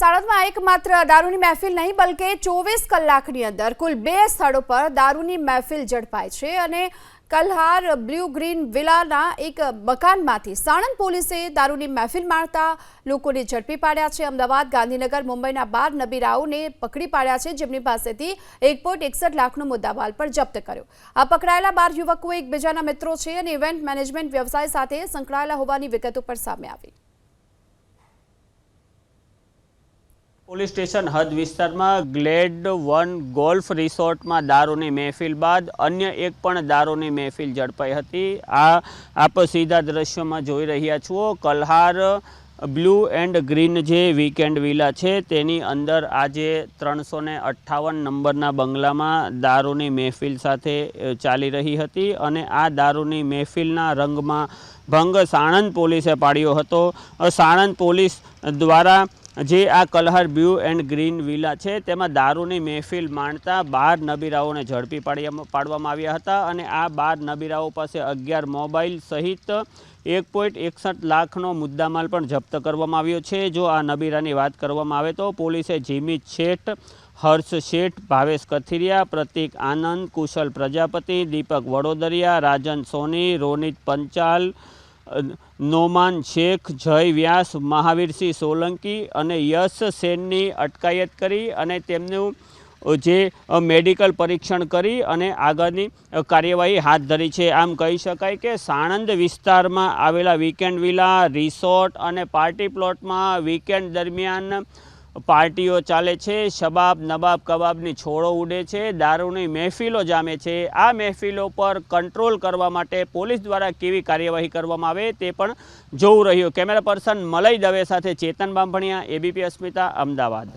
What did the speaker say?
સાણંદમાં એકમાત્ર દારૂની મહેફિલ નહીં, બલકે ચોવીસ કલાકની અંદર કુલ બે સ્થળો પર દારૂની મહેફિલ ઝડપાઈ છે અને કલ્હાર બ્લુ ગ્રીન વિલાના એક મકાનમાંથી સાણંદ પોલીસે દારૂની મહેફિલ મારતા લોકોને ઝડપી પાડ્યા છે. અમદાવાદ, ગાંધીનગર, મુંબઈના બાર નબીરાઓને પકડી પાડ્યા છે, જેમની પાસેથી એક પોઈન્ટ એકસઠ લાખનો મુદ્દામાલ પણ જપ્ત કર્યો. આ પકડાયેલા બાર યુવકો એકબીજાના મિત્રો છે અને ઇવેન્ટ મેનેજમેન્ટ વ્યવસાય સાથે સંકળાયેલા હોવાની વિગતો પણ સામે આવી. પોલીસ સ્ટેશન હદ વિસ્તારમાં ગ્લેડ વન ગોલ્ફ રિસોર્ટમાં દારૂની મહેફિલ બાદ અન્ય એક પણ દારૂની મહેફિલ ઝડપાઈ હતી. આ આપ સીધા દ્રશ્યોમાં જોઈ રહ્યા છો, કલ્હાર બ્લુ એન્ડ ગ્રીન જે વીકેન્ડ વિલા છે, તેની અંદર આજે ત્રણસો ને અઠ્ઠાવન નંબરના બંગલામાં દારૂની મહેફિલ સાથે ચાલી રહી હતી અને આ દારૂની મહેફિલના રંગમાં ભંગ સાણંદ પોલીસે પાડ્યો હતો. સાણંદ પોલીસ દ્વારા જે આ Kalhar blue and green villa છે, તેમાં દારૂની મહેફિલ માણતા બાર નબીરાઓને ઝડપી પાડવામાં આવ્યા હતા અને આ બાર નબીરાઓ પાસે અગિયાર મોબાઈલ સહિત એક પોઈન્ટ એકસઠ લાખનો મુદ્દામાલ પણ જપ્ત કરવામાં આવ્યો છે. જો આ નબીરાની વાત કરવામાં આવે તો પોલીસે જીમી શેઠ, હર્ષ શેઠ, ભાવેશ કથિરિયા, પ્રતિક આનંદ, કુશલ પ્રજાપતિ, દીપક વડોદરિયા, રાજન સોની, રોનિત પંચાલ નોમાન શેખ જય વ્યાસ મહાવીરસિંહ સોલંકી અને યશ સેનની અટકાયત કરી અને તેમનું જે મેડિકલ પરીક્ષણ કરી અને આગળની કાર્યવાહી હાથ ધરી છે. આમ કહી શકાય કે સાણંદ વિસ્તારમાં આવેલા વીકેન્ડ વિલા રિસોર્ટ અને પાર્ટી પ્લોટમાં વીકેન્ડ દરમિયાન પાર્ટીઓ ચાલે છે, શબાબ, નબાબ, કબાબની છોડો ઉડે છે, દારૂની મહેફિલો જામે છે. આ મહેફિલો પર કંટ્રોલ કરવા માટે પોલીસ દ્વારા કેવી કાર્યવાહી કરવામાં આવે તે પણ જોવું રહ્યું. કેમેરા પર્સન મલય દવે સાથે ચેતન બાંભણિયા, એબીપી અસ્મિતા, અમદાવાદ.